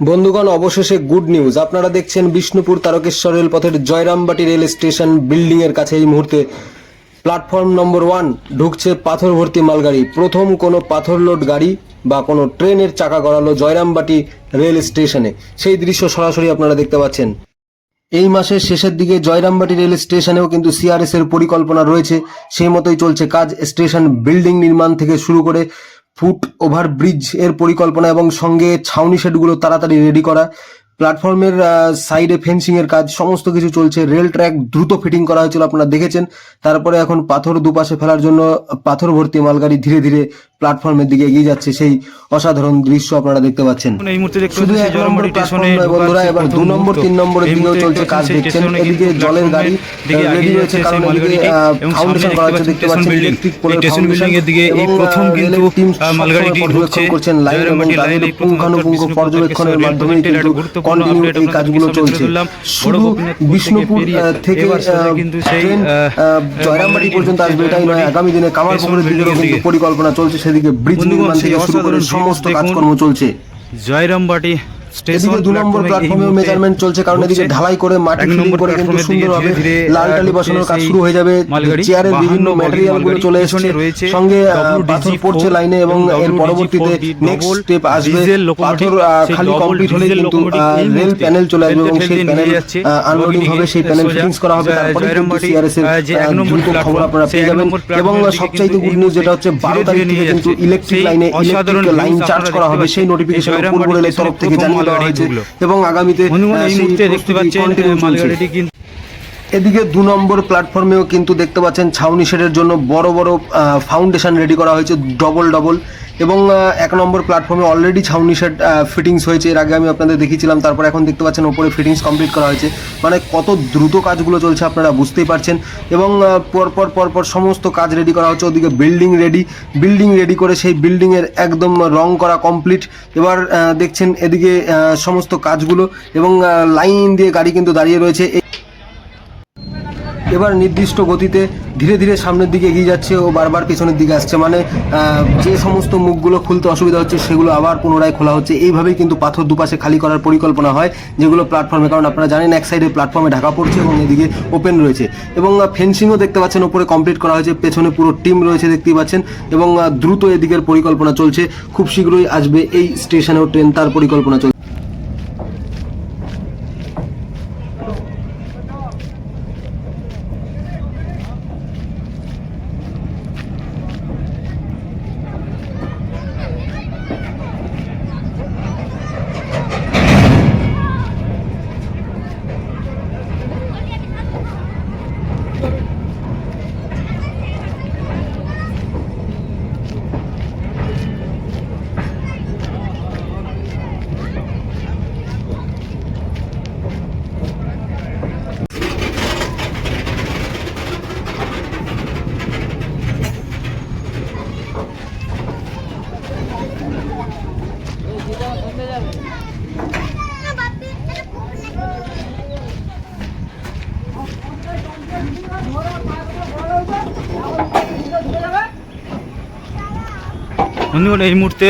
বন্ধুগণ, অবশেষে good news. আপনারা দেখছেন বিষ্ণুপুর তারকেশ্বর রেলপথের জয়রামবাটি রেল স্টেশন বিল্ডিং এর কাছে এই মুহূর্তে প্ল্যাটফর্ম নম্বর ওয়ান ঢুকছে পাথর ভর্তি মালগাড়ি। প্রথম কোনো পাথর লোড গাড়ি বা কোনো ট্রেনের চাকা গড়ালো জয়রামবাটি রেল স্টেশনে। সেই দৃশ্য সরাসরি আপনারা দেখতে পাচ্ছেন। এই মাসের শেষের দিকে জয়রামবাটি রেল স্টেশনেও কিন্তু সিআরএস এর পরিকল্পনা রয়েছে। সেই মতোই চলছে কাজ। স্টেশন বিল্ডিং নির্মাণ থেকে শুরু করে ফুট ওভার ব্রিজের পরিকল্পনা এবং সঙ্গে ছাউনি শেডগুলো তাড়াতাড়ি রেডি করা। প্ল্যাটফর্মের সাইডে ফেন্সিং এর কাজ, সমস্ত কিছু চলছে। রেল ট্র্যাক দ্রুত ফিটিং করা হয়েছিল, আপনারা দেখেছেন। তারপরে এখন পাথর দুপাশে ফেলার জন্য পাথর ভর্তি মালগাড়ি ধীরে ধীরে প্ল্যাটফর্মের দিকে এগিয়ে যাচ্ছে সেই অসাধারণ দৃশ্য আপনারা দেখতে পাচ্ছেন। শুধু এক নম্বর প্ল্যাটফর্ম নয় বন্ধুরা এবার দু নম্বর তিন নম্বরের দিকেও চলছে কাজ দেখছেন এদিকে জলের গাড়ি রেডি রয়েছে কারণ এদিকে ফাউন্ডেশন করা হচ্ছে দেখতে পাচ্ছেন ইলেকট্রিক পোলের স্টেশন বিল্ডিং দিকে এই প্রথম কিন্তু টিম আহ, মালগাড়িটি ঢুকছে। করছেন লাইন এবং প্রথম পুঙ্খানুপুঙ্খ পর্যবেক্ষণের মাধ্যমে কিন্তু কন্টিনিউ এই কাজগুলো চলছে। শুধু বিষ্ণুপুর থেকে ট্রেন মালগাড়িটি পর্যন্ত আসবে এটাই নয় আগামী দিনে কামারপুকুরের দিকেও কিন্তু পরিকল্পনা চলছে সেদিকে ব্রিজ নির্মাণ থেকে শুরু করে সমস্ত কাজকর্ম চলছে। জয়রামবাটি এদিকে দু নম্বর প্ল্যাটফর্মেও মেজারমেন্ট চলছে কারণ এদিকে ঢালাই করে মাটি ফিলিং করে কিন্তু সুন্দরভাবে লাল টালি বসানোর কাজ শুরু হয়ে যাবে। চেয়ারের বিভিন্ন ম্যাটেরিয়ালগুলো চলে এসেছে সঙ্গে পাথর পড়ছে লাইনে এবং এর পরবর্তীতে নেক্সট স্টেপ আসবে। পাথর খালি কমপ্লিট হলে কিন্তু রেল প্যানেল চলে আসবে এবং সেই প্যানেল আনলোডিং হবে সেই প্যানেল ফিটিংস করা হবে তারপরে কিন্তু সিআরএস এর দ্রুত খবর আপনারা পেয়ে যাবেন এবং সবচাইতে গুড নিউজ যেটা হচ্ছে বারো তারিখ থেকে কিন্তু ইলেকট্রিক লাইনে ইলেকট্রিক লাইন চার্জ করা হবে সেই নোটিফিকেশন পূর্ব রেলের তরফ থেকে জানিয়ে দেওয়া হয়েছে এবং আগামীতে দেখতে পাচ্ছেন মালগাড়িটি কিন্তু এদিকে দু নম্বর প্ল্যাটফর্মেও কিন্তু দেখতে পাচ্ছেন ছাউনি শেডের জন্য বড় বড় ফাউন্ডেশন রেডি করা হয়েছে ডবল ডবল এবং এক নম্বর প্ল্যাটফর্মে অলরেডি ছাউনি শেড ফিটিংস হয়েছে। এর আগে আমি আপনাদের দেখিয়েছিলাম, তারপর এখন দেখতে পাচ্ছেন ওপরে ফিটিংস কমপ্লিট করা হয়েছে। মানে কত দ্রুত কাজগুলো চলছে আপনারা বুঝতেই পারছেন। এবং পরপর পরপর সমস্ত কাজ রেডি করা হচ্ছে। ওদিকে বিল্ডিং রেডি বিল্ডিং রেডি করে সেই বিল্ডিংয়ের একদম রং করা কমপ্লিট এবার দেখছেন এদিকে সমস্ত কাজগুলো এবং লাইন দিয়ে গাড়ি কিন্তু দাঁড়িয়ে রয়েছে। এবার নির্দিষ্ট গতিতে ধীরে ধীরে সামনের দিকে এগিয়ে যাচ্ছে ও বারবার পেছনের দিকে আসছে। মানে যে সমস্ত মুখগুলো খুলতে অসুবিধা হচ্ছে সেগুলো আবার পুনরায় খোলা হচ্ছে। এইভাবেই কিন্তু পাথর দুপাশে খালি করার পরিকল্পনা হয়, যেগুলো প্ল্যাটফর্মে কারণ আপনারা জানেন এক সাইডে প্ল্যাটফর্মে ঢাকা পড়ছে এবং এদিকে ওপেন রয়েছে। এবং ফেন্সিংও দেখতে পাচ্ছেন, ওপরে কমপ্লিট করা হয়েছে। পেছনে পুরো টিম রয়েছে দেখতেই পাচ্ছেন। এবং দ্রুত এদিকের পরিকল্পনা চলছে। খুব শীঘ্রই আসবে এই স্টেশনেও ট্রেন তার পরিকল্পনা চলছে। বন্ধুগণ এই মুহূর্তে